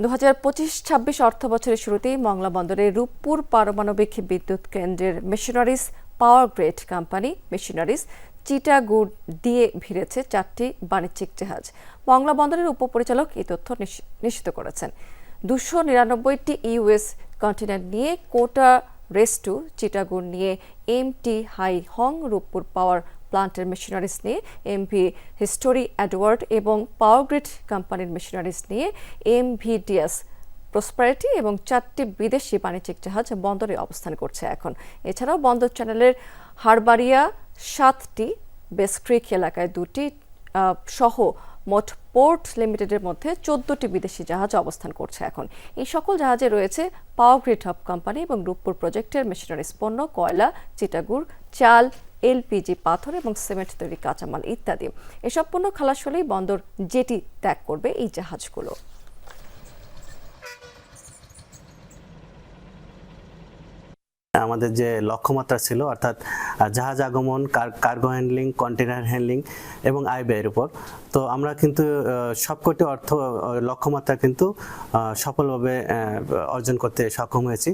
দু হাজার পঁচিশ, ছাব্বিশ অর্থ বছরের শুরুতেই মংলা বন্দরে রূপপুর পারমাণবিক বিদ্যুৎ কেন্দ্রের machineries power grid company machineries চিটাগুড় দিয়ে ভিড়েছে চারটি বাণিজ্যিক জাহাজ। মংলা বন্দরের উপপরিচালক এই তথ্য নিশ- নিশ্চিত করেছেন। দুশো নিরানব্বইটি ইউএস কন্টেনার নিয়ে কোটা রেস্টু চিটাগুড় নিয়ে এমটি হাই হং রূপপুর পাওয়ার প্লান্টের মেশিনারিজ নিয়ে এমভি হিস্টোরি অ্যাডওয়ার্ড এবং পাওয়ার গ্রিড কোম্পানির মেশিনারিজ নিয়ে এমভিডিএস প্রসপারিটি এবং চারটি বিদেশি বাণিজ্যিক জাহাজ বন্দরে অবস্থান করছে এখন। এছাড়াও বন্দর চ্যানেলের হারবারিয়া সাতটি বেসক্রিক এলাকায় দুটি সহ মোট পোর্ট লিমিটেডের মধ্যে চোদ্দটি বিদেশি জাহাজ অবস্থান করছে এখন। এই সকল জাহাজে রয়েছে পাওয়ার গ্রিড হাব কোম্পানি এবং রূপপুর প্রজেক্টের মেশিনারিজ পণ্য কয়লা চিটাগুড় চাল এলপিজি, পাথর এবং সিমেন্ট তৈরি কাঁচামাল ইত্যাদি। এসব পণ্য খালাস হলেই বন্দর জেটি ত্যাগ করবে এই জাহাজগুলো। আমাদের যে লক্ষ্যমাত্রা ছিল, অর্থাৎ জাহাজ আগমন কার্গো হ্যান্ডলিং কন্টেনার হ্যান্ডলিং এবং আয় ব্যয়ের উপর। তো আমরা কিন্তু সবকটি অর্থ লক্ষ্যমাত্রা কিন্তু সফলভাবে অর্জন করতে সক্ষম হয়েছি।